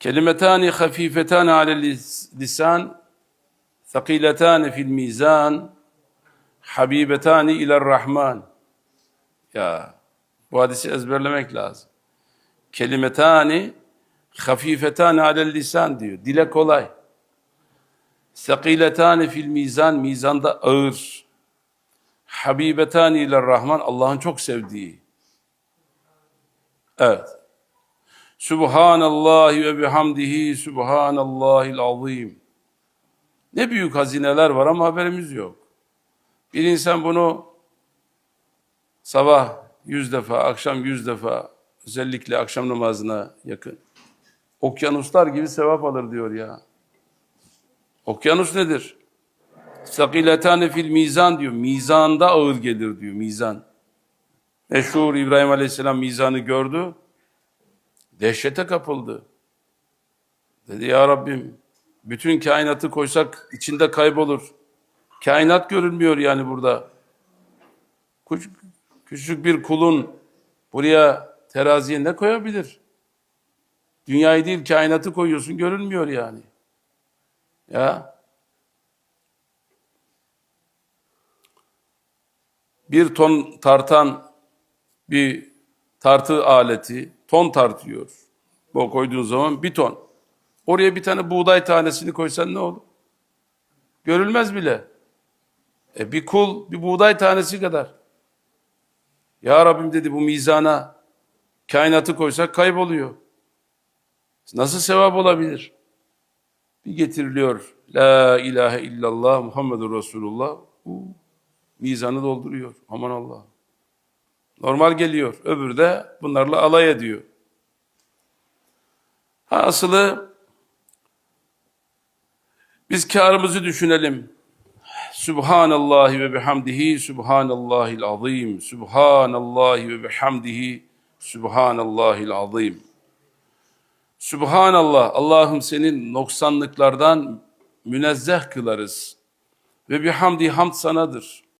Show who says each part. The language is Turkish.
Speaker 1: Kelimetani hafifetan alel lis- lisan, thakiletani fil mizan, habibetani iler rahman. Ya bu hadisi ezberlemek lazım. Kelimetani hafifetani alel lisan diyor. Dile kolay. Sekiletani fil mizan, mizanda ağır. Habibetani ile Rahman, Allah'ın çok sevdiği. Evet. Subhanallahi ve bihamdihi, Subhanallahil azim. Ne büyük hazineler var ama haberimiz yok. Bir insan bunu sabah yüz defa, akşam yüz defa, özellikle akşam namazına yakın. Okyanuslar gibi sevap alır diyor ya. Okyanus nedir? Sakiletane fil mizan diyor. Mizanda ağır gelir diyor mizan. Meşhur İbrahim Aleyhisselam mizanı gördü. Dehşete kapıldı. Dedi ya Rabbim bütün kainatı koysak içinde kaybolur. Kainat görünmüyor yani burada. Küçük, küçük bir kulun buraya teraziye ne koyabilir? Dünyayı değil kainatı koyuyorsun görünmüyor yani. Ya bir ton tartan bir tartı aleti ton tartıyor. Bu koyduğun zaman bir ton. Oraya bir tane buğday tanesini koysan ne olur? Görülmez bile. E bir kul bir buğday tanesi kadar. Ya Rabbim dedi bu mizana kainatı koysak kayboluyor. Nasıl sevap olabilir? Bir getiriliyor. La ilahe illallah Muhammedur Resulullah. Uu, mizanı dolduruyor. Aman Allah. Normal geliyor. Öbürü de bunlarla alay ediyor. Ha, asılı biz karımızı düşünelim. Subhanallahi ve bihamdihi Subhanallahil azim. Subhanallahi ve bihamdihi Subhanallahil azim. Subhanallah, Allah'ım senin noksanlıklardan münezzeh kılarız. Ve bihamdi hamd sanadır.